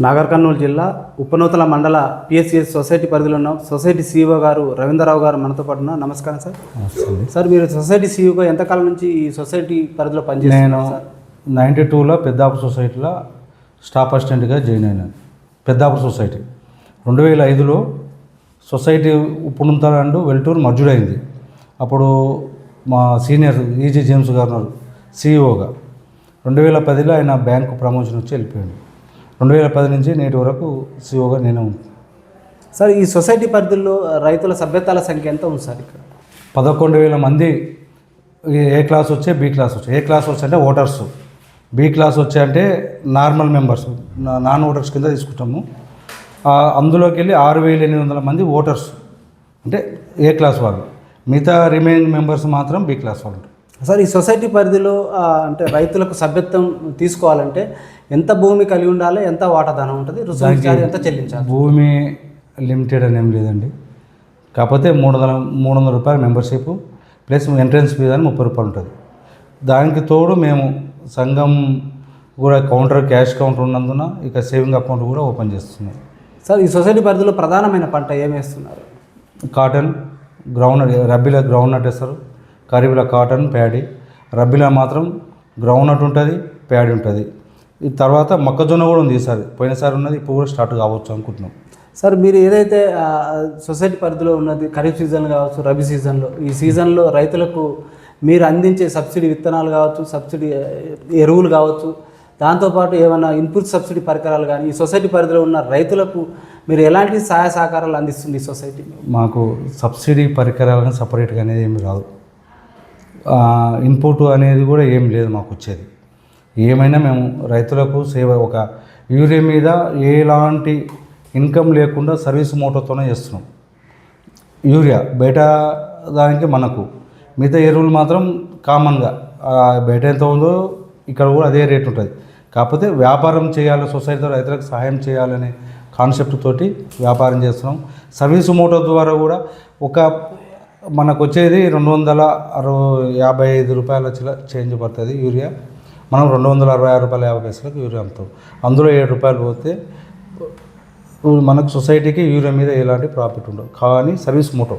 నాగర్ కర్నూలు జిల్లా ఉప్పనూతల మండల PSCS society పరిధిలో ఉన్న సొసైటీ సీఈఓ గారు రవీంద్రరావు గారు మనతో పాటు ఉన్నారు నమస్కారం సార్. సార్ మీరు సొసైటీ సీఈఓగా ఎంతకాలం నుంచి ఈ సొసైటీ పరిధిలో నేను పనిచేస్తున్నారు సార్? నైంటీ టూలో పెద్దాపూర్ సొసైటీలో స్టాఫ్ అసిస్టెంట్గా జాయిన్ అయినాను పెద్దాపూర్ సొసైటీ. రెండు వేల ఐదులో సొసైటీ ఉప్పునుంతల అండ్ వెల్టూరు మర్జుడైంది అప్పుడు మా సీనియర్ ఈజీ జేమ్స్ గారు ఉన్నారు సీఈఓగా. రెండు వేల పదిలో ఆయన బ్యాంకు ప్రమోషన్ వచ్చి వెళ్ళిపోయాడు. రెండు వేల పది నుంచి నేటి వరకు సీఈఓగా నేను. సార్ ఈ సొసైటీ పరిధిలో రైతుల సభ్యతాల సంఖ్య ఎంత ఉంది సార్ ఇక్కడ? పదకొండు వేల మంది ఏ క్లాస్ వచ్చే బి క్లాస్ వచ్చే. ఏ క్లాస్ వచ్చే అంటే ఓటర్స్. బి క్లాస్ వచ్చే అంటే నార్మల్ మెంబర్స్. నాన్ ఓటర్స్ కింద తీసుకుంటాము. అందులోకి వెళ్ళి ఆరు వేల ఎనిమిది వందల మంది ఓటర్స్. అంటే ఏ క్లాస్ వాళ్ళు. మిగతా రిమైనింగ్ మెంబర్స్ మాత్రం బి క్లాస్ వాళ్ళు. సార్ ఈ సొసైటీ పరిధిలో అంటే రైతులకు సభ్యత్వం తీసుకోవాలంటే ఎంత భూమి కలిగి ఉండాలి ఎంత వాటాదానం ఉంటుంది ఛార్జ్ ఎంత చెల్లించాలి? భూమి లిమిటెడ్ అని ఏం లేదండి. కాకపోతే మూడు వందల మూడు వందల రూపాయల మెంబర్షిప్ ప్లస్ ఎంట్రన్స్ ఫీజు అని ముప్పై రూపాయలు ఉంటుంది. దానికి తోడు మేము సంఘం కూడా కౌంటర్ క్యాష్ కౌంటర్ ఉన్నందున ఇక సేవింగ్ అకౌంట్ కూడా ఓపెన్ చేస్తున్నాం. సార్ ఈ సొసైటీ పరిధిలో ప్రధానమైన పంట ఏమి వేస్తున్నారు? కాటన్ గ్రౌండ్ రబ్బీలో గ్రౌండ్ నట్ వేస్తారు ఖరీఫ్లో కాటన్ ప్యాడీ. రబ్బీలో మాత్రం గ్రౌండ్ నట్ ఉంటుంది ప్యాడీ ఉంటుంది. ఈ తర్వాత మొక్కజొన్న కూడా ఉంది ఈసారి. పోయినసారి ఉన్నది ఇప్పుడు కూడా స్టార్ట్ కావచ్చు అనుకుంటున్నాం. సార్ మీరు ఏదైతే సొసైటీ పరిధిలో ఉన్నది ఖరీఫ్ సీజన్ కావచ్చు రబీ సీజన్లో ఈ సీజన్లో రైతులకు మీరు అందించే సబ్సిడీ విత్తనాలు కావచ్చు సబ్సిడీ ఎరువులు కావచ్చు దాంతోపాటు ఏమైనా ఇన్పుట్ సబ్సిడీ పరికరాలు కానీ ఈ సొసైటీ పరిధిలో ఉన్న రైతులకు మీరు ఎలాంటి సహాయ సహకారాలు అందిస్తుంది ఈ సొసైటీ? మాకు సబ్సిడీ పరికరాలను సపరేట్గా అనేది ఏమి రాదు. ఇన్పుట్ అనేది కూడా ఏం లేదు మాకు వచ్చేది. ఏమైనా మేము రైతులకు సేవ ఒక యూరియా మీద ఎలాంటి ఇన్కమ్ లేకుండా సర్వీస్ మోటార్తోనే చేస్తున్నాం. యూరియా బయట దానికి మనకు. మిగతా ఎరువులు మాత్రం కామన్గా బయట ఎంత ఉందో ఇక్కడ కూడా అదే రేట్ ఉంటుంది. కాకపోతే వ్యాపారం చేయాలి సొసైటీతో రైతులకు సహాయం చేయాలనే కాన్సెప్ట్ తోటి వ్యాపారం చేస్తున్నాం. సర్వీస్ మోటార్ ద్వారా కూడా ఒక మనకు వచ్చేది రెండు వందల అరవై యాభై ఐదు రూపాయల చిల చేంజ్ పడుతుంది యూరియా. మనం రెండు వందల అరవై ఆరు రూపాయల యాభై పైసలకు యూరియా అమ్ముతాం. అందులో ఏడు రూపాయలు పోతే మనకు సొసైటీకి యూరియా మీద ఎలాంటి ప్రాఫిట్ ఉండదు. కానీ సర్వీస్ మోటో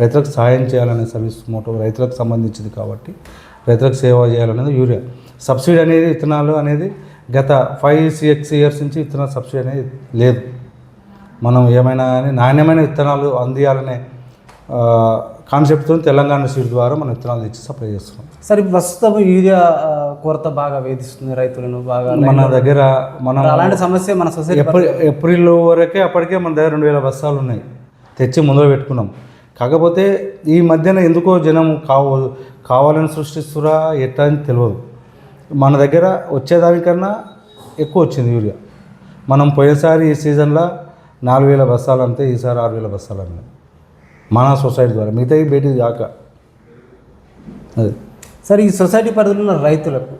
రైతులకు సహాయం చేయాలనే సర్వీస్ మోటో రైతులకు సంబంధించింది కాబట్టి రైతులకు సేవ చేయాలనేది యూరియా. సబ్సిడీ అనేది విత్తనాలు అనేది గత ఫైవ్ సిక్స్ ఇయర్స్ నుంచి విత్తనాల సబ్సిడీ అనేది లేదు. మనం ఏమైనా కానీ నాణ్యమైన విత్తనాలు అందియాలనే కాన్సెప్ట్తో తెలంగాణ సీడ్ ద్వారా మనం విత్తనాలు తెచ్చి సప్లై చేస్తున్నాం. సార్ ప్రస్తుతం యూరియా కొరత బాగా వేధిస్తుంది రైతులను బాగా మన దగ్గర మనం అలాంటి సమస్య మన సొసైటీ ఏప్రిల్ వరకే అప్పటికే మన దగ్గర రెండు వేల బస్తాలు ఉన్నాయి. తెచ్చి ముందర పెట్టుకున్నాం. కాకపోతే ఈ మధ్యన ఎందుకో జనం కావ కావాలని సృష్టిస్తురా ఎట్లా అని తెలియదు మన దగ్గర వచ్చేదానికన్నా ఎక్కువ వచ్చింది యూరియా. మనం పోయినసారి ఈ సీజన్లో నాలుగు వేల బస్తాలు అంతే ఈసారి ఆరు వేల బస్తాలు అన్నాయి మన సొసైటీ ద్వారా మిగతా బయటికి కాక. అదే. సార్ ఈ సొసైటీ పరిధిలో ఉన్న రైతులకు.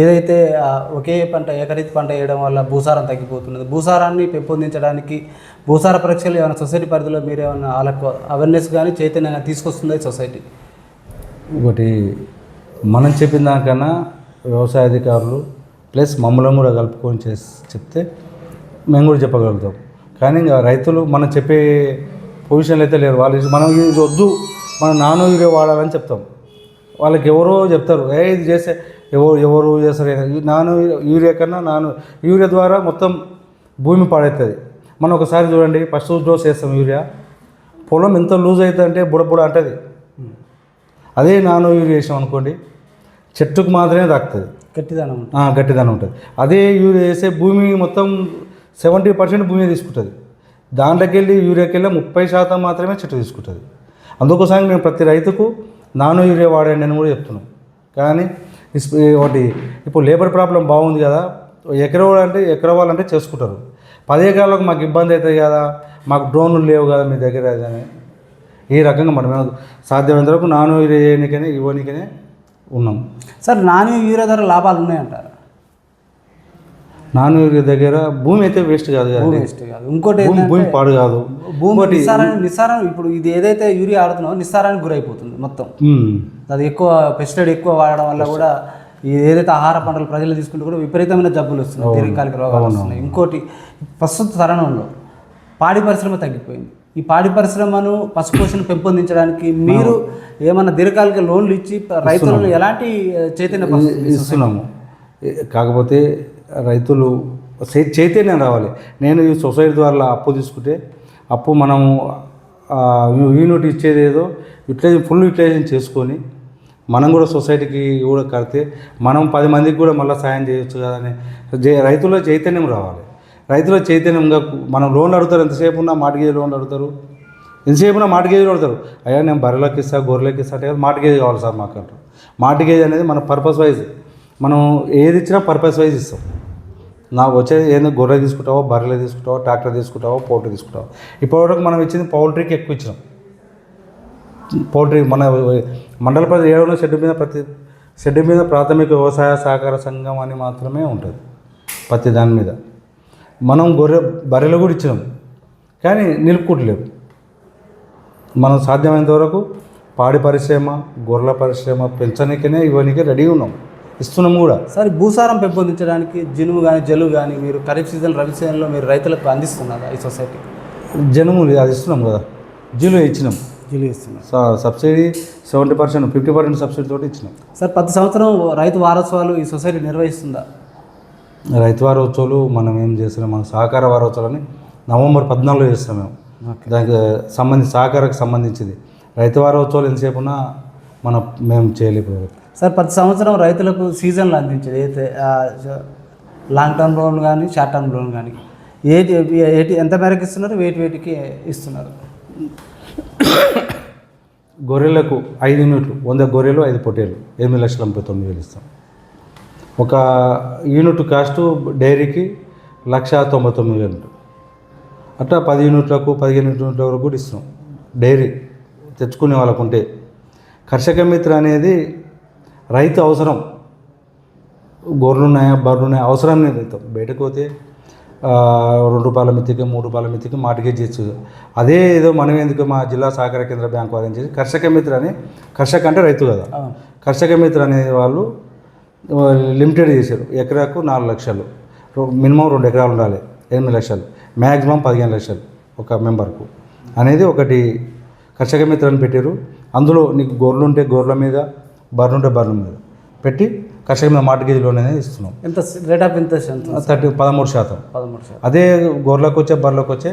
ఏదైతే ఒకే పంట ఏకరీతి పంట వేయడం వల్ల భూసారం తగ్గిపోతున్నది భూసారాన్ని పెంపొందించడానికి భూసార పరీక్షలు ఏమైనా సొసైటీ పరిధిలో మీరు ఏమైనా వాళ్ళకు అవేర్నెస్ కానీ చైతన్యం కానీ తీసుకొస్తుందా సొసైటీ? ఒకటి మనం చెప్పిన దానికన్నా వ్యవసాయ అధికారులు ప్లస్ మమ్మల్ని కూడా కలుపుకొని చేసి చెప్తే మేము కూడా చెప్పగలుగుతాం. కానీ ఇంకా రైతులు మనం చెప్పే పొజిషన్లు అయితే లేరు. వాళ్ళు మనం ఇది వద్దు మనం నాను యూరియా వాడాలని చెప్తాం. వాళ్ళకి ఎవరో చెప్తారు ఏ ఇది చేస్తే ఎవరు ఎవరు చేస్తారు నాను యూరియా కన్నా నాను యూరియా ద్వారా మొత్తం భూమి పాడవుతుంది మనం ఒకసారి చూడండి ఫస్ట్ డోస్ వేస్తాం యూరియా. పొలం ఎంత లూజ్ అవుతుంది అంటే బుడ బుడ అంటది. అదే నానో యూరియా వేసాం అనుకోండి చెట్టుకు మాత్రమే తాకుతుంది. గట్టిదనం గట్టిదనం ఉంటుంది. అదే యూరియా వేస్తే భూమి మొత్తం సెవెంటీ పర్సెంట్ భూమి తీసుకుంటుంది. దాంట్లోకి వెళ్ళి యూరియాకి వెళ్ళి ముప్పై శాతం మాత్రమే చెట్టు తీసుకుంటుంది. అందుకోసం మేము ప్రతి రైతుకు నానో యూరియా వాడండి అని కూడా చెప్తున్నాం. కానీ ఒకటి ఇప్పుడు లేబర్ ప్రాబ్లం బాగుంది కదా ఎకర అంటే ఎకర వాళ్ళంటే చేసుకుంటారు. పది ఎకరాలకు మాకు ఇబ్బంది అవుతుంది కదా మాకు డ్రోన్లు లేవు కదా మీ దగ్గర అని. ఈ రకంగా మనం సాధ్యమైనంత వరకు నానో యూరియా చేయడానికనే ఇవ్వనికనే ఉన్నాం. సార్ నాన్ యూరియా ధర లాభాలు ఉన్నాయంట నాన్ యూరియా దగ్గర భూమి అయితే వేస్ట్ కాదు భూమి వేస్ట్ కాదు. ఇంకోటి భూమి పాడు కాదు. భూమి నిస్సారాన్ని నిస్సారం ఇప్పుడు ఇది ఏదైతే యూరియా ఆడుతున్నావో నిస్సారానికి గురైపోతుంది మొత్తం. అది ఎక్కువ పెస్టిసైడ్ ఎక్కువ వాడడం వల్ల కూడా ఈ ఏదైతే ఆహార పంటలు ప్రజలు తీసుకుంటే కూడా విపరీతమైన జబ్బులు వస్తున్నాయి దీర్ఘకాలిక రోగాలు వస్తున్నాయి. ఇంకోటి ప్రస్తుత తరుణంలో పాడి పరిశ్రమ తగ్గిపోయింది. ఈ పాడి పరిశ్రమను పశుపోషణ పెంపొందించడానికి మీరు ఏమన్నా దీర్ఘకాలిక లోన్లు ఇచ్చి రైతులను ఎలాంటి చైతన్య? ఇస్తున్నాము. కాకపోతే రైతులు చైతన్యం రావాలి. నేను ఈ సొసైటీ ద్వారా అప్పు తీసుకుంటే అప్పు మనము యూనిట్ ఇచ్చేది ఏదో యూటిలైజేషన్ ఫుల్ యూటిలైజేషన్ చేసుకొని మనం కూడా సొసైటీకి కూడా కడితే మనం పది మందికి కూడా మళ్ళీ సాయం చేయొచ్చు కదా అని రైతుల చైతన్యం రావాలి. రైతుల చైతన్యంగా మనం లోన్లు అడుగుతారు ఎంతసేపు ఉన్నా మాటగేజ్ లోన్లు అడుగుతారు. ఎంతసేపు ఉన్నా మాటగేజ్ అడుగుతారు. అయ్యా నేను బర్రెలకు ఇస్తా గొర్రెలకు ఇస్తా అంటే మాటగేజ్ కావాలి సార్ మాకు అంటారు మాటగేజ్ అనేది మన పర్పస్ వైజ్ మనం ఏది ఇచ్చినా పర్పస్ వైజ్ ఇస్తాం. నాకు వచ్చేది ఏదైనా గొర్రె తీసుకుంటావో బర్రెలు తీసుకుంటావో ట్రాక్టర్ తీసుకుంటావో పౌల్ట్రీ తీసుకుంటావో? ఇప్పటివరకు మనం ఇచ్చింది పౌల్ట్రీకి ఎక్కువ ఇచ్చినాం. పౌల్ట్రీ మన మండల ప్రతి ఏడవ షెడ్ మీద ప్రతి షెడ్ మీద ప్రాథమిక వ్యవసాయ సహకార సంఘం అని మాత్రమే ఉంటుంది ప్రతి దాని మీద. మనం గొర్రె బర్రెలు కూడా ఇచ్చినాం. కానీ నిలుపుకుంటలేవు మనం సాధ్యమైనంత వరకు పాడి పరిశ్రమ గొర్రెల పరిశ్రమ పెంచడానికనే ఇవన్నీ రెడీ ఉన్నాం. ఇస్తున్నాం కూడా. సార్ భూసారం పెంపొందించడానికి జినుము కానీ జల్లు కానీ మీరు ఖరీఫ్ సీజన్ రబీ సీజన్లో మీరు రైతులకు అందిస్తున్నారా ఈ సొసైటీ? జనము అది ఇస్తున్నాం కదా. జీలో ఇచ్చినాం. జిల్లు ఇస్తున్నారు స- subsidy seventy percent fifty percent subsidy తోటి ఇచ్చినాం. సార్ ప్రతి సంవత్సరం రైతు వారోత్సవాలు ఈ సొసైటీ నిర్వహిస్తుందా? రైతు వారోత్సవాలు మనం ఏం చేస్తున్నాం మన సహకార వారోత్సవాలని నవంబర్ పద్నాలుగులో చేస్తాం మేము. దానికి సంబంధించి సహకారకు సంబంధించింది. రైతు వారోత్సవాలు ఎంతసేపు ఉన్నా మనం మేము చేయలేకపోయాం. సార్ ప్రతి సంవత్సరం రైతులకు సీజన్లు అందించేది. అయితే లాంగ్ టర్మ్ లోన్ కానీ షార్ట్ టర్మ్ లోన్ కానీ ఏటి ఏటి ఎంత మేరకు ఇస్తున్నారు? వేటి వేటికి ఇస్తున్నారు? గొర్రెలకు ఐదు యూనిట్లు వంద గొర్రెలు ఐదు పొట్టేలు ఎనిమిది లక్షల ముప్పై తొమ్మిది వేలు ఇస్తాం. ఒక యూనిట్ కాస్ట్ డైరీకి లక్ష తొంభై తొమ్మిది వేలు ఉంటుంది. అట్లా పది యూనిట్లకు పదిహేను యూనిట్ల వరకు కూడా ఇస్తున్నాం. డైరీ తెచ్చుకునే వాళ్ళకు ఉంటే కర్షక మిత్ర అనేది రైతు అవసరం. గొర్రెలు ఉన్నాయా బర్రెలు ఉన్నాయా అవసరం లేదు రైతు. బయటకు పోతే రెండు రూపాయల మితికి మూడు రూపాయల మితికి మార్గేజ్ చేయొచ్చు అదే ఏదో మనం ఎందుకు మా జిల్లా సహకార కేంద్ర బ్యాంకు వారు ఏం చేసి కర్షక మిత్ర అని కర్షక అంటే రైతు కదా. కర్షక మిత్ర అనే వాళ్ళు లిమిటెడ్ చేశారు. ఎకరాకు నాలుగు లక్షలు. మినిమం రెండు ఎకరాలు ఉండాలి. ఎనిమిది లక్షలు. మ్యాక్సిమం పదిహేను లక్షలు ఒక మెంబర్కు. అనేది ఒకటి కర్షక మిత్ర అని పెట్టారు. అందులో నీకు గొర్రెలు ఉంటే గొర్రెల మీద బర్రెలు ఉంటే బర్రెల మీద పెట్టి కర్షక మీద మార్గేజ్ లోన్ అనేది ఇస్తున్నాం. ఎంత రేట్ ఆఫ్ ఇంట్రెస్ట్ ఎంత థర్టీ పదమూడు శాతం. పదమూడు శాతం. అదే గొర్రెలకు వచ్చే బర్రెలకు వచ్చే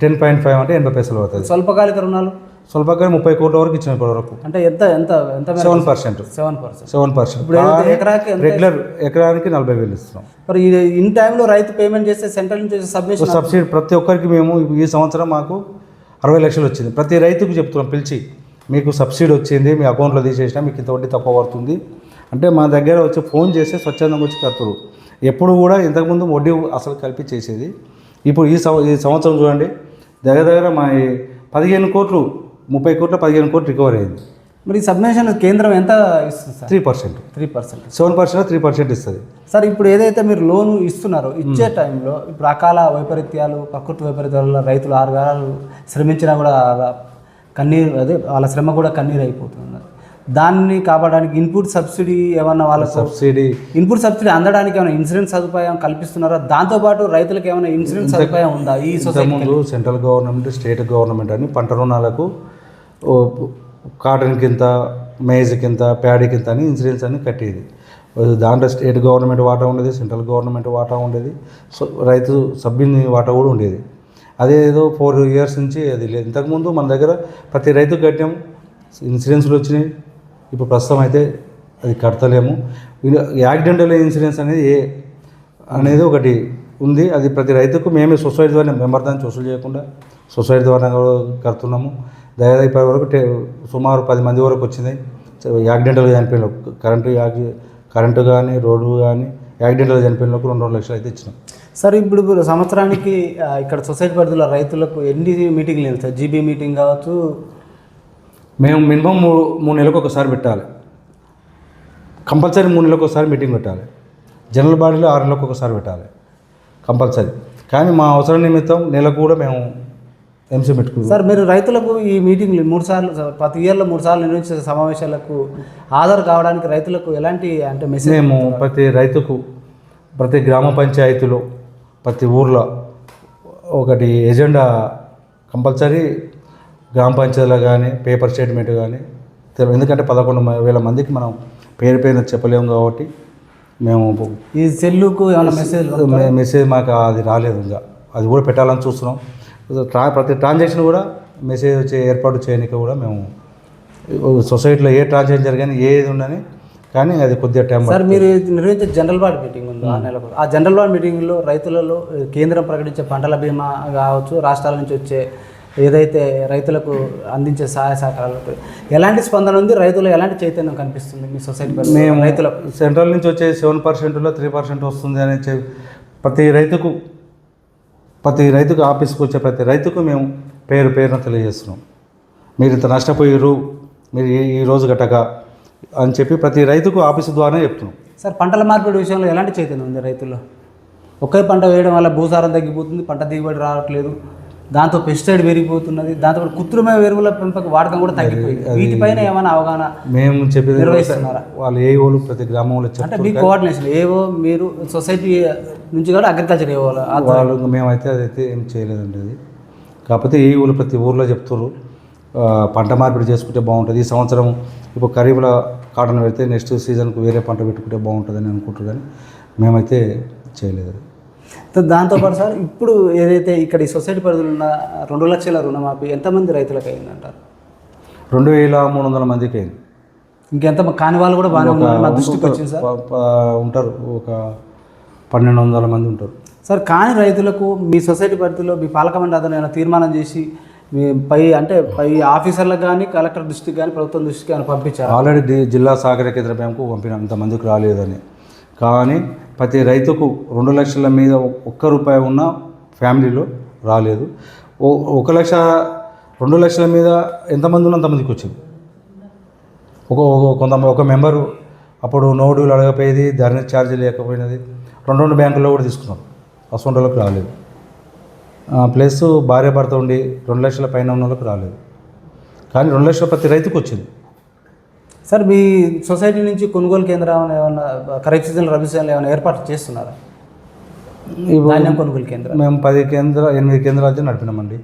టెన్ పాయింట్ ఫైవ్ అంటే ఎనభై పైసలు పడుతుంది. స్వల్పకాలిక రుణాలు? స్వల్పకాలం ముప్పై కోట్ల వరకు ఇచ్చిన ఇప్పటి వరకు. అంటే ఎంత ఎంత ఎంత seven percent. Seven percent. Seven percent. ఇప్పుడు ఎకరాకి రెగ్యులర్ ఎకరానికి నలభై వేలు ఇస్తున్నాం. మరి ఇన్ టైంలో రైతు పేమెంట్ చేస్తే సెంట్రల్ నుంచి సబ్మిషన్ సబ్సిడీ ప్రతి ఒక్కరికి మేము ఈ సంవత్సరం మాకు అరవై లక్షలు వచ్చింది. ప్రతి రైతుకు చెప్తున్నాం పిలిచి. మీకు సబ్సిడీ వచ్చింది మీ అకౌంట్లో తీసేసినా మీకు ఇంత వడ్డీ తక్కువ పడుతుంది. అంటే మా దగ్గర వచ్చి ఫోన్ చేస్తే స్వచ్ఛందంగా వచ్చి కడుతురు. ఎప్పుడు కూడా ఇంతకుముందు వడ్డీ అసలు కలిపి చేసేది. ఇప్పుడు ఈ సంవ ఈ సంవత్సరం చూడండి దగ్గర దగ్గర మా పదిహేను కోట్లు ముప్పై కోట్ల పదిహేను కోట్లు రికవర్ అయింది. మరి సబ్మిషన్ కేంద్రం ఎంత ఇస్తుంది sir? Three percent. Three percent. Seven percent three percent ఇస్తుంది. సార్ ఇప్పుడు ఏదైతే మీరు లోను ఇస్తున్నారో ఇచ్చే టైంలో ఇప్పుడు అకాల వైపరీత్యాలు ప్రకృతి వైపరీత్యాల రైతులు ఆరుగాలు శ్రమించినా కూడా కన్నీరు అదే వాళ్ళ శ్రమ కూడా కన్నీరు అయిపోతుంది దాన్ని కాపాడడానికి ఇన్పుట్ సబ్సిడీ ఏమన్నా వాళ్ళకు సబ్సిడీ ఇన్పుట్ సబ్సిడీ అందడానికి ఏమైనా ఇన్సూరెన్స్ సదుపాయం కల్పిస్తున్నారా? దాంతోపాటు రైతులకు ఏమైనా ఇన్సూరెన్స్ సదుపాయం ఉందా ఈ ఇంతకుముందు సెంట్రల్ గవర్నమెంట్ స్టేట్ గవర్నమెంట్ అని పంట రుణాలకు కాటన్ కింద మేజ్ కింద ప్యాడీ కింద అని ఇన్సూరెన్స్ అని కట్టేది. దాంట్లో స్టేట్ గవర్నమెంట్ వాటా ఉండేది సెంట్రల్ గవర్నమెంట్ వాటా ఉండేది. సో రైతు సభ్యుని వాటా కూడా ఉండేది. అదేదో ఫోర్ ఇయర్స్ నుంచి అది లేదు. ఇంతకుముందు మన దగ్గర ప్రతి రైతు కట్టాము ఇన్సూరెన్స్లు వచ్చినాయి. ఇప్పుడు ప్రస్తుతం అయితే అది కడతలేము. యాక్సిడెంటల్ ఇన్సూరెన్స్ అనేది ఏ అనేది ఒకటి ఉంది. అది ప్రతి రైతుకు మేమే సొసైటీ ద్వారా మెంబర్ దాన్ని వసూలు చేయకుండా సొసైటీ ద్వారా కడుతున్నాము. దాదాపు ఇప్పటి వరకు టే- సుమారు పది మంది వరకు వచ్చింది. యాక్సిడెంటల్ చనిపోయిన కరెంటు యాక్ కరెంటు కానీ రోడ్డు కానీ యాక్సిడెంటల్ చనిపోయిన రెండు రెండు లక్షలు అయితే ఇచ్చినాం. సార్ ఇప్పుడు ఇప్పుడు సంవత్సరానికి ఇక్కడ సొసైటీ పరిధిలో రైతులకు ఎన్ని మీటింగ్లు వెళ్తాయి జీబీ మీటింగ్ కావచ్చు? మేము మినిమం మూడు మూడు నెలలకు ఒకసారి పెట్టాలి. కంపల్సరీ మూడు నెలలకు ఒకసారి మీటింగ్ పెట్టాలి. జనరల్ బాడీలో ఆరు నెలలకు ఒకసారి పెట్టాలి. కంపల్సరీ. కానీ మా అవసరం నిమిత్తం నెలకు కూడా మేము ఎంసీ మెట్టుకు సార్ మీరు రైతులకు ఈ మీటింగ్లు మూడు సార్లు ప్రతి ఇయర్లో మూడు సార్లు నిర్వహించే సమావేశాలకు హాజరు కావడానికి రైతులకు ఎలాంటి అంటే మెసేజ్ మేము ప్రతి రైతుకు ప్రతి గ్రామ పంచాయతీలో ప్రతి ఊర్లో ఒకటి ఎజెండా కంపల్సరీ గ్రామ పంచాయతీలో కానీ పేపర్ స్టేట్మెంట్ కానీ ఎందుకంటే పదకొండు వేల మందికి మనం పేరు పేరు చెప్పలేము కాబట్టి మేము ఈ సెల్లుకు ఏమైనా మెసేజ్ మెసేజ్ మాకు అది రాలేదు ఇంకా. అది కూడా పెట్టాలని చూస్తున్నాం. ట్రా ప్రతి ట్రాన్సాక్షన్ కూడా మెసేజ్ వచ్చే ఏర్పాటు చేయడానికి కూడా మేము సొసైటీలో ఏ ట్రాన్సాక్షన్ జరిగాని ఏది ఉండని కానీ అది కొద్దిగా టైం సార్ మీరు నిర్వహించే జనరల్ బాడీ మీటింగ్ ఉంది ఆ నెలకు ఆ జనరల్ బాడీ మీటింగ్లో రైతులలో కేంద్రం ప్రకటించే పంటల బీమా కావచ్చు రాష్ట్రాల నుంచి వచ్చే ఏదైతే రైతులకు అందించే సహాయ సహకారాలు ఎలాంటి స్పందన ఉంది? రైతులు ఎలాంటి చైతన్యం కనిపిస్తుంది మీ సొసైటీ? మేము రైతులకు సెంట్రల్ నుంచి వచ్చే సెవెన్ పర్సెంట్లో త్రీ పర్సెంట్ వస్తుంది అని చెప్పి ప్రతి రైతుకు ప్రతి రైతుకు ఆఫీస్కి వచ్చే ప్రతి రైతుకు మేము పేరు పేరున తెలియజేస్తున్నాం. మీరు ఇంత నష్టపోయారు మీరు ఈ- ఈ రోజు గట్టక అని చెప్పి ప్రతి రైతుకు ఆఫీసు ద్వారా చెప్తున్నాం. సార్ పంటల మార్పిడి విషయంలో ఎలాంటి చైతన్యం ఉంది రైతుల్లో? ఒకే పంట వేయడం వల్ల భూసారం తగ్గిపోతుంది పంట దిగుబడి రావట్లేదు దాంతో పెస్టిసైడ్ పెరిగిపోతున్నది దాంతో కృత్రిమ ఎరువుల పెంపక వాడకం కూడా తగ్గిపోయింది. వీటిపైన ఏమైనా అవగాహన మేము చెప్పేది నిర్వహిస్తున్నారా? వాళ్ళు ఏ ఊళ్ళు ప్రతి గ్రామంలో అంటే మీ కోఆర్డినేషన్ ఏవో మీరు సొసైటీ నుంచి కూడా అగ్రికల్చర్ ఏవో వాళ్ళు మేమైతే అదైతే ఏం చేయలేదండి అది. కాకపోతే ఈ ఊళ్ళు ప్రతి ఊర్లో చెప్తారు పంట మార్పిడి చేసుకుంటే బాగుంటుంది. ఈ సంవత్సరం ఇప్పుడు ఖరీఫ్లో కాటన్ పెడితే నెక్స్ట్ సీజన్కు వేరే పంట పెట్టుకుంటే బాగుంటుందని అనుకుంటారు కానీ మేమైతే చేయలేదు. దాంతోపాటు సార్ ఇప్పుడు ఏదైతే ఇక్కడ ఈ సొసైటీ పరిధిలో ఉన్న రెండు లక్షల రుణమాఫీ ఎంతమంది రైతులకు అయిందంటారు? రెండు వేల మూడు వందల మందికి అయింది. ఇంకెంత కాని వాళ్ళు కూడా బాగానే ఉన్నారు. మా దృష్టికి వచ్చింది సార్. ఉంటారు. ఒక పన్నెండు వందల మంది ఉంటారు. సార్ కాని రైతులకు మీ సొసైటీ పరిధిలో మీ పాలక మండలి అతను ఏమైనా తీర్మానం చేసి మీ పై అంటే పై ఆఫీసర్లకు కానీ కలెక్టర్ దృష్టికి కానీ ప్రభుత్వం దృష్టికి కానీ పంపించారు? ఆల్రెడీ జిల్లా సహకార కేంద్ర బ్యాంకు పంపిన అంతమందికి రాలేదని. కానీ ప్రతి రైతుకు రెండు లక్షల మీద ఒక్క రూపాయి ఉన్న ఫ్యామిలీలో రాలేదు. ఓ ఒక లక్ష రెండు లక్షల మీద ఎంతమంది ఉన్న అంతమందికి వచ్చింది. ఒక ఒక- కొంత ఒక మెంబరు అప్పుడు నోడులు అడగపోయేది ధరణ ఛార్జీలు లేకపోయినది. రెండు రెండు బ్యాంకుల్లో కూడా తీసుకున్నారు అసొంటోళ్ళకి రాలేదు. ప్లస్ భార్య భర్త ఉండి రెండు లక్షల పైన ఉన్న వాళ్ళకి రాలేదు. కానీ రెండు లక్షల ప్రతి రైతుకు వచ్చింది. సార్ మీ సొసైటీ నుంచి కొనుగోలు కేంద్రం ఏమైనా ఖరీఫ్ సీజన్ రబీ సీజన్ ఏమైనా ఏర్పాటు చేస్తున్నారా? ధాన్యం కొనుగోలు కేంద్రం మేము పది కేంద్ర ఎనిమిది కేంద్రాలు నడిపినామండి.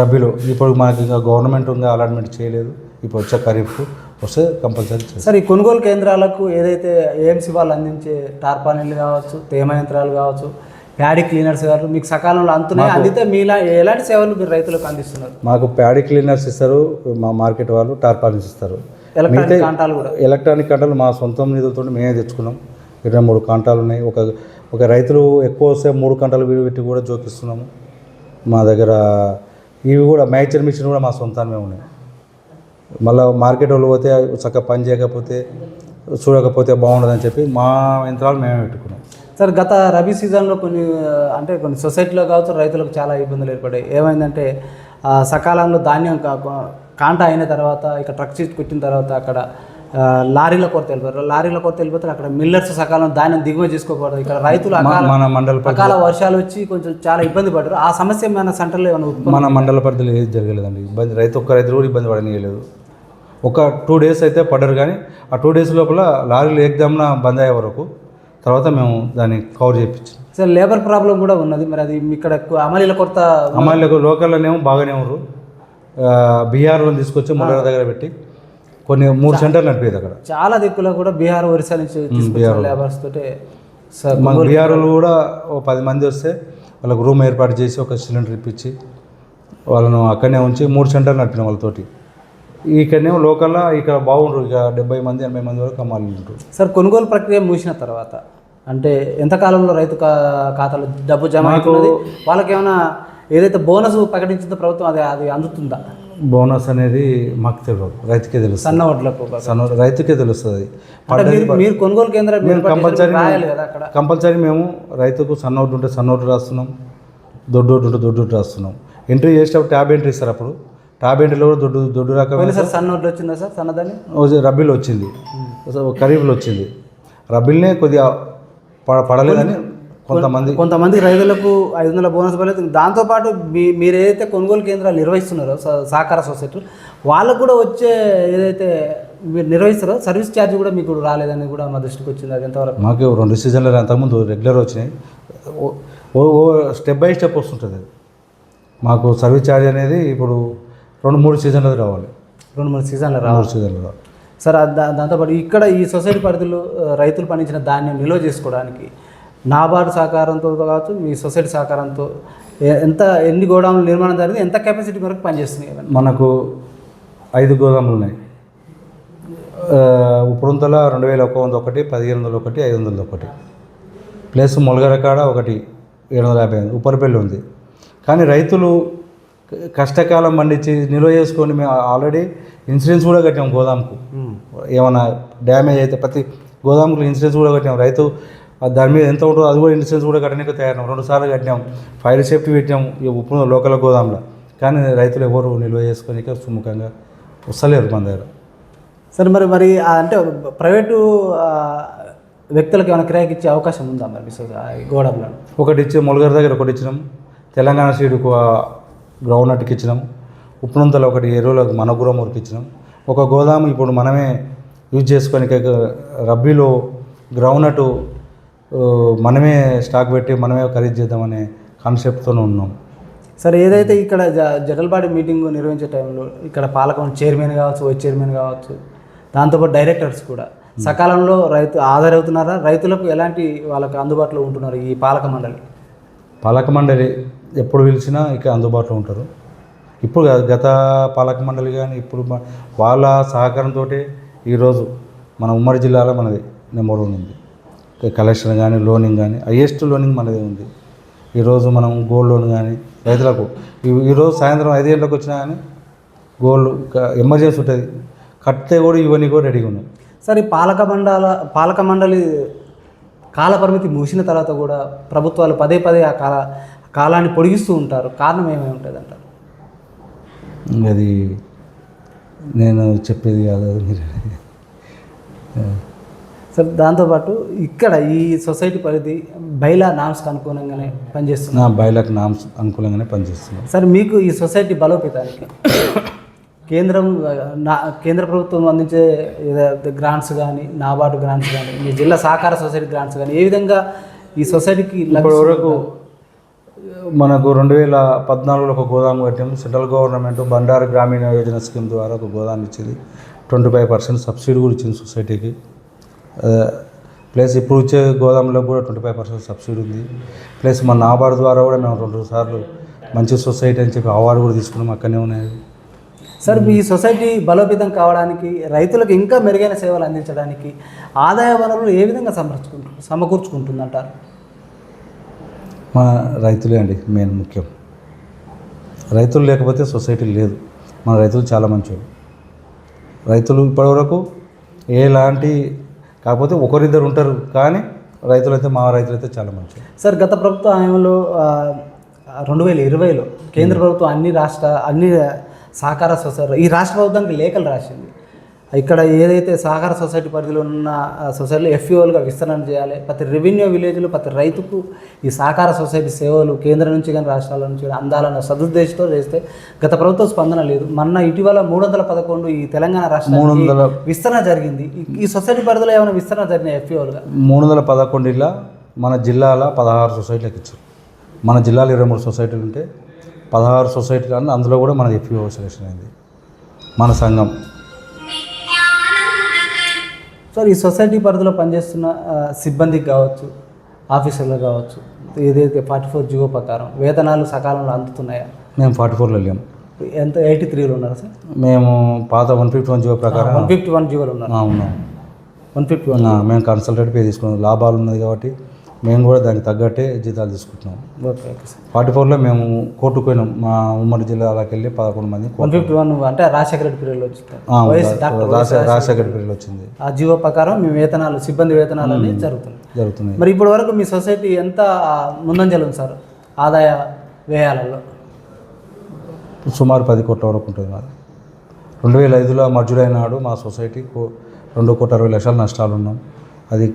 రబీలో ఇప్పుడు మనకి ఇంకా గవర్నమెంట్ ఇంకా అలాట్మెంట్ చేయలేదు. ఇప్పుడు వచ్చే ఖరీఫ్ వస్తే కంపల్సరీ సార్ ఈ కొనుగోలు కేంద్రాలకు ఏదైతే ఏఎంసీ వాళ్ళు అందించే టార్పాలిన్లు కావచ్చు తేమ యంత్రాలు కావచ్చు ప్యాడీ క్లీనర్స్ కావచ్చు మీకు సకాలంలో అందుతున్నాయి అందితే మీలా ఎలాంటి సేవలు మీరు రైతులకు అందిస్తున్నారు? మాకు ప్యాడీ క్లీనర్స్ ఇస్తారు మా మార్కెట్ వాళ్ళు టార్పాలిన్స్ ఇస్తారు. ఎలక్ట్రానిక్ కాంటాలు కూడా. ఎలక్ట్రానిక్ కంటాలు మా సొంతం నిధులతో మేమే తెచ్చుకున్నాం. ఇరవై మూడు కంటాలు ఉన్నాయి. ఒక ఒక రైతులు ఎక్కువ వస్తే మూడు కంటాలు పెట్టి కూడా జోకిస్తున్నాము. మా దగ్గర ఇవి కూడా మ్యాచర్ మిషన్ కూడా మా సొంతానే ఉన్నాయి. మళ్ళీ మార్కెట్ వాళ్ళు పోతే చక్కగా పని చేయకపోతే చూడకపోతే బాగుండదని చెప్పి మా యంత్రాలు మేమే పెట్టుకున్నాం. సార్ గత రబీ సీజన్లో కొన్ని అంటే కొన్ని సొసైటీలో కావచ్చు రైతులకు చాలా ఇబ్బందులు ఏర్పడ్డాయి. ఏమైందంటే సకాలంలో ధాన్యం కాంట అయిన తర్వాత ఇక ట్రక్ సీట్ పెట్టిన తర్వాత అక్కడ లారీల కొరత వెళ్ళిపోతారు లారీల కొరత వెళ్ళిపోతారు అక్కడ మిల్లర్స్ సకాలం ధాన్యం దిగుమతి చేసుకోకూడదు. ఇక్కడ రైతులు అకాల వర్షాలు వచ్చి కొంచెం చాలా ఇబ్బంది పడ్డారు. ఆ సమస్య మన సెంటర్లో ఏమైనా మన మండల పరిధిలో ఏది జరగలేదండి. ఇబ్బంది రైతు ఒక్క రైతు కూడా ఇబ్బంది పడనీయలేదు. ఒక టూ డేస్ అయితే పడ్డారు కానీ ఆ టూ డేస్ లోపల లారీలు ఏకదమ్న బంద్ అయ్యే వరకు తర్వాత మేము దాన్ని కవర్ చేయించాం. సార్ లేబర్ ప్రాబ్లం కూడా ఉన్నది. మరి అది ఇక్కడ అమలీల కొరత అమ్మాయిలకు లోకల్లోనేమో బాగానే ఉన్నారు. బీహార్లో తీసుకొచ్చి ముళ్ళ దగ్గర పెట్టి కొన్ని మూడు సెంటర్లు నడిపేది అక్కడ. చాలా దిక్కులో కూడా బీహార్ ఒరిస్సా నుంచి లేబర్స్ తోటే సార్ మన బీహార్ వాళ్ళు కూడా ఓ పది మంది వస్తే వాళ్ళకు రూమ్ ఏర్పాటు చేసి ఒక సిలిండర్ ఇప్పించి వాళ్ళను అక్కడనే ఉంచి మూడు సెంటర్లు నడిపిన వాళ్ళతోటి. ఇక్కడనేమో లోకల్లో ఇక్కడ బాగుండ్రు. ఇక డెబ్బై మంది ఎనభై మంది వరకు అమ్మాలి ఉంటారు సార్ కొనుగోలు ప్రక్రియ ముగిసిన తర్వాత అంటే ఎంత కాలంలో రైతు ఖాతాలో డబ్బు జమ అవుతున్నది? వాళ్ళకి ఏమైనా ఏదైతే బోనస్ ప్రకటించిందో ప్రభుత్వం అది అది అందుతుందా? బోనస్ అనేది మాకు తెలియదు రైతుకే తెలుస్తుంది. సన్న వడ్లకు సన్న రైతుకే తెలుస్తుంది. మీరు కొనుగోలు కేంద్రం అక్కడ? కంపల్సరీ మేము రైతుకు సన్నోటు ఉంటే సన్నోటు రాస్తున్నాం దొడ్డోటు ఉంటే దొడ్డోటు రాస్తున్నాం. ఎంట్రీ చేసేటప్పుడు ట్యాబ్ ఎంట్రీ ఇస్తారు అప్పుడు. ఎంట్రీలో కూడా దొడ్డు దొడ్డు రకం సార్ సన్న వడ్లు వచ్చిందా సార్? సన్నదాన్ని? ఓ రబీలో వచ్చింది. ఖరీఫ్లో వచ్చింది. రబీల్నే కొద్దిగా పడ పడలేదని కొంతమంది కొంతమంది రైతులకు ఐదు వందల బోనస్ పడలేదు. దాంతోపాటు మీ మీరు ఏదైతే కొనుగోలు కేంద్రాలు నిర్వహిస్తున్నారో సహకార సొసైటీ వాళ్ళకు కూడా వచ్చే ఏదైతే మీరు నిర్వహిస్తారో సర్వీస్ ఛార్జ్ కూడా మీకు రాలేదని కూడా మా దృష్టికి వచ్చింది. అది ఎంతవరకు? మాకు రెండు సీజన్లు అంతకుముందు రెగ్యులర్ వచ్చినాయి. స్టెప్ బై స్టెప్ వస్తుంటుంది. అది మాకు సర్వీస్ ఛార్జ్ అనేది ఇప్పుడు రెండు మూడు సీజన్లు రావాలి. రెండు మూడు సీజన్లు రావాలి. సీజన్లు రావాలి. సార్ దాంతోపాటు ఇక్కడ ఈ సొసైటీ పరిధిలో రైతులు పండించిన ధాన్యం నిల్వ చేసుకోవడానికి నాబార్డు సహకారంతో కావచ్చు మీ సొసైటీ సహకారంతో ఎంత ఎన్ని గోడాములు నిర్మాణం జరిగింది ఎంత కెపాసిటీ వరకు పనిచేస్తున్నాయి మనకు ఐదు గోదాములు ఉన్నాయి. ఉప్పుడుంతల రెండు వేల ఒక వంద ఒకటి పదిహేను వందలు ఒకటి ఐదు వందలు ఒకటి. ప్లస్ మొలగరకాడ ఒకటి ఏడు వందల యాభై ఉప్పరపల్లి ఉంది. కానీ రైతులు కష్టకాలం పండించి నిల్వ చేసుకొని మేము ఆల్రెడీ ఇన్సూరెన్స్ కూడా కట్టాం గోదాంకు. ఏమైనా డ్యామేజ్ అయితే ప్రతి గోదాముకు ఇన్సూరెన్స్ కూడా కట్టాం. రైతు దాని మీద ఎంత ఉంటుందో అది కూడా ఇన్సూరెన్స్ కూడా కట్టడానికి తయారు రెండు సార్లు కట్టాం. ఫైర్ సేఫ్టీ పెట్టాం ఈ ఉప్పు లోకల్ గోదాంలో. కానీ రైతులు ఎవరు నిల్వ చేసుకొని సుముఖంగా వస్తలేరు మన దగ్గర. సరే మరి మరి అంటే ప్రైవేటు వ్యక్తులకు ఏమైనా కిరాయికి ఇచ్చే అవకాశం ఉందా మరి గోడంలో ఒకటి ఇచ్చి మొలగర్ దగ్గర ఒకటి ఇచ్చినాం. తెలంగాణ సీడుకు గ్రౌండ్ నట్కి ఇచ్చినాం. ఉప్పునంతలో ఒకటి ఎరువులకు మనగురం ఊరికి ఇచ్చినాం. ఒక గోదాము ఇప్పుడు మనమే యూజ్ చేసుకొని రబ్బీలో గ్రౌండ్ నట్ మనమే స్టాక్ పెట్టి మనమే ఖరీదు చేద్దామనే కాన్సెప్ట్తో ఉన్నాం. సరే ఏదైతే ఇక్కడ జ- జనరల్ మీటింగ్ నిర్వహించే టైంలో ఇక్కడ పాలకం చైర్మన్ కావచ్చు వైస్ చైర్మన్ కావచ్చు దాంతోపాటు డైరెక్టర్స్ కూడా సకాలంలో రైతు హాజరవుతున్నారా? రైతులకు ఎలాంటి వాళ్ళకి అందుబాటులో ఉంటున్నారు ఈ పాలక మండలి? పాలక మండలి ఎప్పుడు పిలిచినా ఇక అందుబాటులో ఉంటారు. ఇప్పుడు గత పాలక మండలి కానీ ఇప్పుడు వాళ్ళ సహకారంతో ఈరోజు మన ఉమ్మడి జిల్లాలో మనది నెంబర్ వన్ ఉంది. కలెక్షన్ కానీ లోనింగ్ కానీ హయ్యెస్ట్ లోనింగ్ మనదే ఉంది. ఈరోజు మనం గోల్డ్ లోన్ కానీ రైతులకు ఈ- ఈరోజు సాయంత్రం ఐదు గంటలకు వచ్చినా కానీ గోల్డ్ ఎమర్జెన్సీ ఉంటుంది. కట్టే కూడా ఇవన్నీ కూడా రెడీగా ఉన్నాయి. సరే ఈ పాలక మండల పాలక మండలి కాలపరిమితి ముగిసిన తర్వాత కూడా ప్రభుత్వాలు పదే పదే ఆ కాల కాలాన్ని పొడిగిస్తూ ఉంటారు. కారణం ఏమై ఉంటుంది అంటారు అది నేను చెప్పేది కాదు అది మీరు. సరే దాంతోపాటు ఇక్కడ ఈ సొసైటీ పరిధి బైలా నామ్స్కి అనుగుణంగానే పనిచేస్తుంది. నా బయలకు నామ్స్ అనుకూలంగానే పనిచేస్తున్నాం సరే మీకు ఈ సొసైటీ బలోపేతానికి కేంద్రం నా కేంద్ర ప్రభుత్వం అందించే ఏదైతే గ్రాంట్స్ కానీ నాబార్డు గ్రాంట్స్ కానీ మీ జిల్లా సహకార సొసైటీ గ్రాంట్స్ కానీ ఏ విధంగా ఈ సొసైటీకి ఇప్పటి వరకు మనకు రెండు వేల పద్నాలుగులో ఒక గోదాం కట్టాం సెంట్రల్ గవర్నమెంట్ బండారు గ్రామీణ యోజన స్కీమ్ ద్వారా ఒక గోదాం ఇచ్చింది. ట్వంటీ ఫైవ్ పర్సెంట్ సబ్సిడీ కూడా ఇచ్చింది సొసైటీకి. ప్లస్ ఇప్పుడు వచ్చే గోదాంలో కూడా ట్వంటీ ఫైవ్ పర్సెంట్ సబ్సిడీ ఉంది. ప్లస్ మన నాబార్డు ద్వారా కూడా మేము రెండు సార్లు మంచి సొసైటీ అని చెప్పి అవార్డు కూడా తీసుకున్నాం అక్కడనే ఉన్నాయి. సార్ మీ సొసైటీ బలోపేతం కావడానికి రైతులకు ఇంకా మెరుగైన సేవలు అందించడానికి ఆదాయ వనరులు ఏ విధంగా సమర్చుకుంటు సమకూర్చుకుంటుందంటారు? మన రైతులే అండి మెయిన్ ముఖ్యం. రైతులు లేకపోతే సొసైటీ లేదు. మన రైతులు చాలా మంచివాళ్ళు రైతులు ఇప్పటివరకు ఎలాంటి కాకపోతే ఒకరిద్దరు ఉంటారు కానీ రైతులైతే మా రైతులైతే చాలా మంచివాళ్ళు సార్ గత ప్రభుత్వ హయాంలో రెండు వేల ఇరవైలో కేంద్ర ప్రభుత్వం అన్ని రాష్ట్ర అన్ని సహకార సొసైటీ ఈ రాష్ట్ర ప్రభుత్వానికి లేఖలు రాసింది. ఇక్కడ ఏదైతే సహకార సొసైటీ పరిధిలో ఉన్న సొసైటీలో ఎఫ్ఈఓలుగా విస్తరణ చేయాలి ప్రతి రెవెన్యూ విలేజ్లో ప్రతి రైతుకు ఈ సహకార సొసైటీ సేవలు కేంద్రం నుంచి కానీ రాష్ట్రాల నుంచి కానీ అందాలన్న సదుద్దేశంతో చేస్తే గత ప్రభుత్వ స్పందన లేదు. మొన్న ఇటీవల మూడు వందల పదకొండు ఈ తెలంగాణ వందల విస్తరణ జరిగింది. ఈ- సొసైటీ పరిధిలో ఏమైనా విస్తరణ జరిగినాయి ఎఫ్ఈఓలుగా? మూడు వందల పదకొండులో మన జిల్లాలో పదహారు సొసైటీలకు ఇచ్చారు. మన జిల్లాలో ఇరవై మూడు సొసైటీలు ఉంటే పదహారు సొసైటీలు అందులో కూడా మనది ఎఫ్ఈఓ సెలెక్షన్ అయింది. మన సంఘం. సార్ ఈ సొసైటీ పరిధిలో పనిచేస్తున్న సిబ్బందికి కావచ్చు ఆఫీసర్లకు కావచ్చు ఏదైతే ఫార్టీ ఫోర్ జియో ప్రకారం వేతనాలు సకాలంలో అందుతున్నాయా? మేము ఫార్టీ ఫోర్లో వెళ్ళాము ఎంత ఎయిటీ త్రీలో ఉన్నారు సార్? మేము పాత one fifty one G O ప్రకారం వన్ ఫిఫ్టీ వన్ జియోలు ఉన్నారు? ఆ, ఉన్నాం. వన్ ఫిఫ్టీ వన్ మేము కన్సల్టెంట్ పే తీసుకున్నాం. లాభాలు ఉన్నది కాబట్టి మేము కూడా దానికి తగ్గట్టే జీతాలు తీసుకుంటున్నాం. Okay okay sir. ఫార్టీ ఫోర్లో మేము కోర్టుకు పోయినాం. మా ఉమ్మడి జిల్లాలోకి వెళ్ళి పదకొండు మంది వన్ ఫిఫ్టీ వన్ అంటే రాజశేఖర రెడ్డి పీరియడ్లో వచ్చింది. రాజశేఖర రాజశేఖర పీరియడ్ వచ్చింది. ఆ జియో ప్రకారం మీ వేతనాలు సిబ్బంది వేతనాలు అనేవి జరుగుతున్నాయి. జరుగుతుంది మరి ఇప్పటి వరకు మీ సొసైటీ ఎంత ముందంజలు ఉంది సార్? ఆదాయ వ్యయాలలో. సుమారు పది కోట్ల వరకు ఉంటుంది మాది. రెండు వేల ఐదులో మర్జుడైన నాడు మా సొసైటీ రెండు కోట్ల అరవై లక్షల నష్టాలు ఉన్నాం అది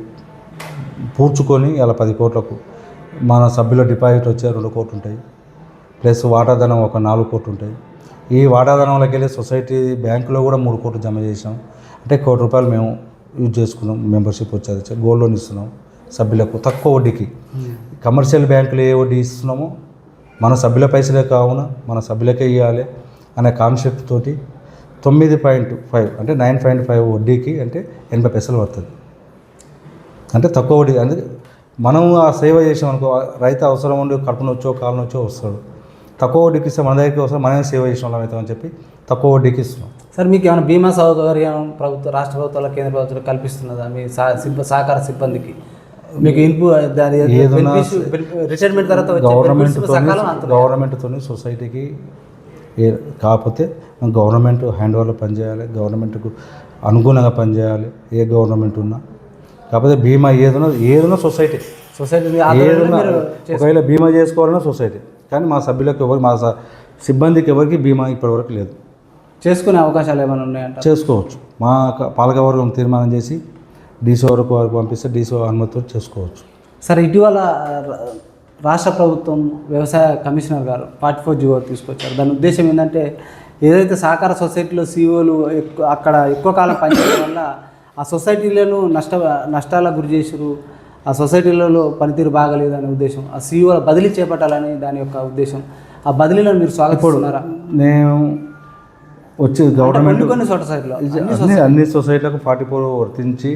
పూడ్చుకొని ఇలా పది కోట్లకు మన సభ్యుల డిపాజిట్ వచ్చే రెండు కోట్లు ఉంటాయి ప్లస్ వాటాధనం ఒక నాలుగు కోట్లు ఉంటాయి ఈ వాటాధనంలోకి వెళ్ళి సొసైటీ బ్యాంకులో కూడా మూడు కోట్లు జమ చేసాం అంటే కోటి రూపాయలు మేము యూజ్ చేసుకున్నాం మెంబర్షిప్ వచ్చేది గోల్డ్ లోన్ ఇస్తున్నాం సభ్యులకు తక్కువ వడ్డీకి. కమర్షియల్ బ్యాంకులు ఏ వడ్డీ ఇస్తున్నామో మన సభ్యుల పైసలే కావున మన సభ్యులకే ఇవ్వాలి అనే కాన్సెప్ట్ తోటి తొమ్మిది పాయింట్ ఫైవ్ అంటే నైన్ పాయింట్ ఫైవ్ వడ్డీకి అంటే ఎనభై పైసలు పడుతుంది. అంటే తక్కువ వడ్డీ. అంటే మనం ఆ సేవ చేసాం అనుకో రైతు అవసరం ఉండి కడుపు నొచ్చో కాలు నొచ్చో వస్తాడు. తక్కువ వడ్డీకి ఇస్తే మన దగ్గరికి వస్తే మనమే సేవ చేసిన వాళ్ళం అవుతామని చెప్పి తక్కువ వడ్డీకి ఇస్తున్నాం. సార్ మీకు ఏమైనా బీమా సౌకర్యం ప్రభుత్వ రాష్ట్ర ప్రభుత్వాల కేంద్ర ప్రభుత్వాలు కల్పిస్తున్నదా మీ సహకార సిబ్బందికి? మీకు ఇన్పు రిటైర్మెంట్ తర్వాత గవర్నమెంట్ గవర్నమెంట్తో సొసైటీకి కాకపోతే గవర్నమెంట్ హ్యాండ్ ఓవర్లో పనిచేయాలి గవర్నమెంట్కు అనుగుణంగా పనిచేయాలి ఏ గవర్నమెంట్ ఉన్నా. కాకపోతే బీమా ఏదైనా ఏదైనా సొసైటీ సొసైటీ ఏదైనా ఒకవేళ బీమా చేసుకోవాలన్నా సొసైటీ. కానీ మా సభ్యులకు ఎవరు మా సిబ్బందికి ఎవరికి బీమా ఇప్పటివరకు లేదు. చేసుకునే అవకాశాలు ఏమైనా ఉన్నాయంట చేసుకోవచ్చు. మా పాలకవర్గం తీర్మానం చేసి డీసీ వరకు వరకు పంపిస్తే డీసీ అనుమతితో చేసుకోవచ్చు. సార్ ఇటీవల రాష్ట్ర ప్రభుత్వం వ్యవసాయ కమిషనర్ గారు ఫార్టీ ఫోర్ జీవో తీసుకొచ్చారు. దాని ఉద్దేశం ఏంటంటే ఏదైతే సహకార సొసైటీలో సీఓలు ఎక్కువ అక్కడ ఎక్కువ కాలం పనిచేయడం వల్ల ఆ సొసైటీలను నష్ట నష్టాలకు గురి చేసారు ఆ సొసైటీలలో పనితీరు బాగలేదు అనే ఉద్దేశం. ఆ సీఓల బదిలీ చేపట్టాలని దాని యొక్క ఉద్దేశం. ఆ బదిలీలను మీరు స్వాగతిస్తున్నారా? నేను వచ్చి గవర్నమెంట్ కొన్ని సొసైటీలో. అన్ని సొసైటీలకు ఫార్టీ ఫోర్ వర్తించి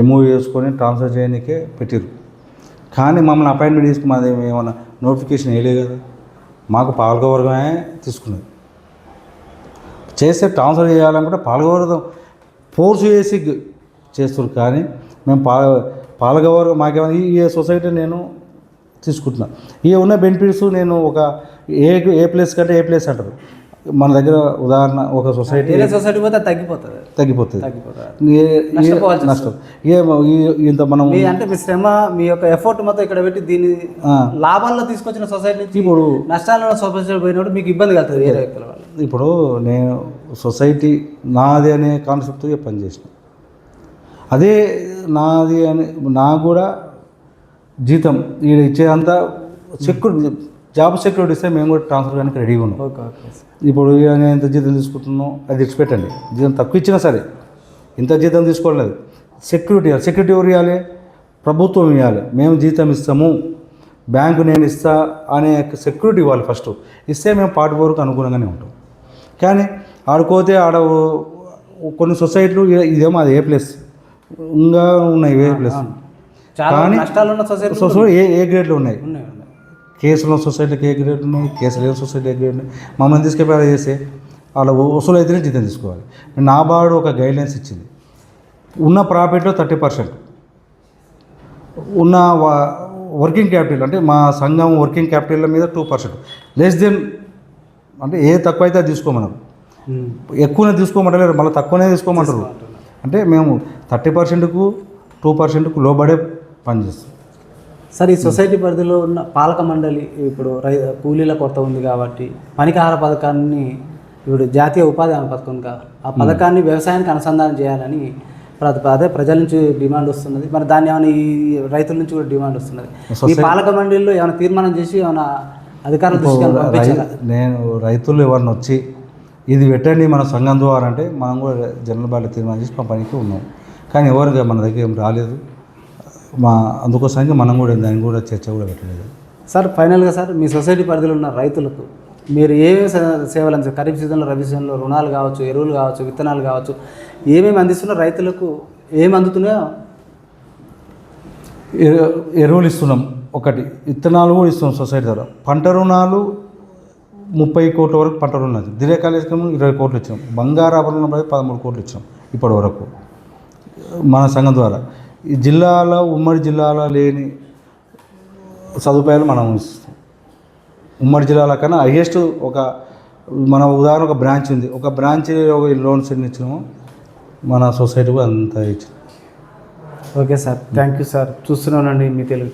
ఎమూ చేసుకొని ట్రాన్స్ఫర్ చేయడానికే పెట్టారు కానీ మమ్మల్ని అపాయింట్మెంట్ తీసుకుని మాది ఏమన్నా నోటిఫికేషన్ వేయలేదు కదా. మాకు పాలకవర్గమే తీసుకున్నది. చేస్తే ట్రాన్స్ఫర్ చేయాలనుకుంటే పాలకవర్గం ఫోర్స్ చేసి చేస్తారు కానీ మేము పాల పాలకవర్గం మాకేమైనా ఈ సొసైటీ నేను తీసుకుంటున్నా. ఈ ఉన్న బెనిఫిట్స్ నేను ఒక ఏ ఏ ప్లేస్ కంటే ఏ ప్లేస్ అంటారు? మన దగ్గర ఉదాహరణ ఒక సొసైటీ సొసైటీ పోతే తగ్గిపోతుంది. తగ్గిపోతుంది. తగ్గిపోతుంది. నష్టం. ఇంత మనం అంటే మీ శ్రమ మీ యొక్క ఎఫర్ట్ మొత్తం ఇక్కడ పెట్టి దీన్ని లాభాల్లో తీసుకొచ్చిన సొసైటీ నుంచి ఇప్పుడు నష్టాలలో సొసైటీ పోయినప్పుడు మీకు ఇబ్బంది కలుగుతుంది ఇప్పుడు నేను సొసైటీ నాది అనే కాన్సెప్ట్తో పనిచేసిన. అదే నాది అని నాకు కూడా జీతం ఈడ ఇచ్చేదంతా సెక్యూరిటీ జాబ్ సెక్యూరిటీ ఇస్తే మేము కూడా ట్రాన్స్ఫర్ కానీ రెడీగా ఉన్నాం. ఇప్పుడు నేను ఎంత జీతం తీసుకుంటున్నాం అది ఇచ్చిపెట్టండి జీతం తక్కువ ఇచ్చినా సరే ఇంత జీతం తీసుకోలేదు సెక్యూరిటీ ఇవ్వాలి. సెక్యూరిటీ ఎవరు ఇవ్వాలి? ప్రభుత్వం ఇవ్వాలి. మేము జీతం ఇస్తాము. బ్యాంకు నేను ఇస్తా అనే సెక్యూరిటీ ఇవ్వాలి ఫస్ట్. ఇస్తే మేము పార్టీ వరకు అనుగుణంగానే ఉంటాం. కానీ ఆడుకోతే ఆడ కొన్ని సొసైటీలు ఇదేమో అది ఏ ప్లేస్. ఇంకా ఉన్నాయి ఏ ప్లేస్ ఉన్న సొసైటీ సొసైటీ ఏ ఏ గ్రేడ్లు ఉన్నాయి. కేసులో సొసైటీకి ఏ గ్రేడ్ ఉన్నాయి? కేసులు లేని సొసైటీ ఏ గ్రేడ్ ఉన్నాయి? మమ్మల్ని తీసుకెళ్ళి అలా చేస్తే వాళ్ళ వసూలు అయితేనే జీతం తీసుకోవాలి. నాబార్డు ఒక గైడ్లైన్స్ ఇచ్చింది. ఉన్న ప్రాఫిట్లో థర్టీ పర్సెంట్ ఉన్న వర్కింగ్ క్యాపిటల్ అంటే మా సంఘం వర్కింగ్ క్యాపిటల్ మీద టూ పర్సెంట్ లెస్ దెన్ అంటే ఏ తక్కువ అయితే అది తీసుకోమన్నారు. ఎక్కువనే తీసుకోమంటలేరు మళ్ళీ తక్కువనే తీసుకోమంటారు. అంటే మేము థర్టీ పర్సెంట్కు టూ పర్సెంట్కు లోబడే పనిచేస్తాం సార్ ఈ సొసైటీ పరిధిలో ఉన్న పాలక మండలి ఇప్పుడు రై కూలీల కొరత ఉంది కాబట్టి పనికాహార పథకాన్ని ఇప్పుడు జాతీయ ఉపాధి హామీ పథకం ఆ పథకాన్ని వ్యవసాయానికి అనుసంధానం చేయాలని అదే ప్రజల నుంచి డిమాండ్ వస్తున్నది. మరి దాన్ని ఏమైనా ఈ రైతుల నుంచి కూడా డిమాండ్ వస్తున్నది. ఈ పాలక మండలిలో ఏమైనా తీర్మానం చేసి ఏమైనా అధికారుల నేను రైతులు ఎవరిని వచ్చి ఇది పెట్టండి మన సంఘం ద్వారా అంటే మనం కూడా జనరల్ బాడీ తీర్మానం చేసి పంపడానికి ఉన్నాం. కానీ ఎవరు మన దగ్గర ఏం రాలేదు. మా అందుకోసానికి మనం కూడా దాన్ని కూడా చర్చ కూడా పెట్టలేదు. సార్ ఫైనల్గా సార్ మీ సొసైటీ పరిధిలో ఉన్న రైతులకు మీరు ఏమేమి సేవలు అందిస్తారు ఖరీఫ్ సీజన్లో రబీ సీజన్లో రుణాలు కావచ్చు ఎరువులు కావచ్చు విత్తనాలు కావచ్చు ఏమేమి అందిస్తున్న రైతులకు? ఏమి అందుతున్నాయో? ఎరు- ఎరువులు ఇస్తున్నాం ఒకటి విత్తనాలు కూడా ఇస్తున్నాం సొసైటీ ద్వారా. పంట రుణాలు ముప్పై కోట్ల వరకు పంట రుణాలు. దీర్ఘకాలికం ఇరవై కోట్లు ఇచ్చినాం. బంగారు ఆభరణం పదమూడు కోట్లు ఇచ్చినాం ఇప్పటి వరకు. మన సంఘం ద్వారా. ఈ జిల్లాలో ఉమ్మడి జిల్లాలో లేని సదుపాయాలు మనం ఇస్తాం ఉమ్మడి జిల్లాల కన్నా హైయెస్ట్ ఒక మన ఉదాహరణ ఒక బ్రాంచ్ ఉంది. ఒక బ్రాంచ్ ఒక లోన్స్ ఎన్ని ఇచ్చినాము మన సొసైటీకి అంతా అంత okay sir. Thank you sir. చూస్తున్నానండి మీ తెలుగు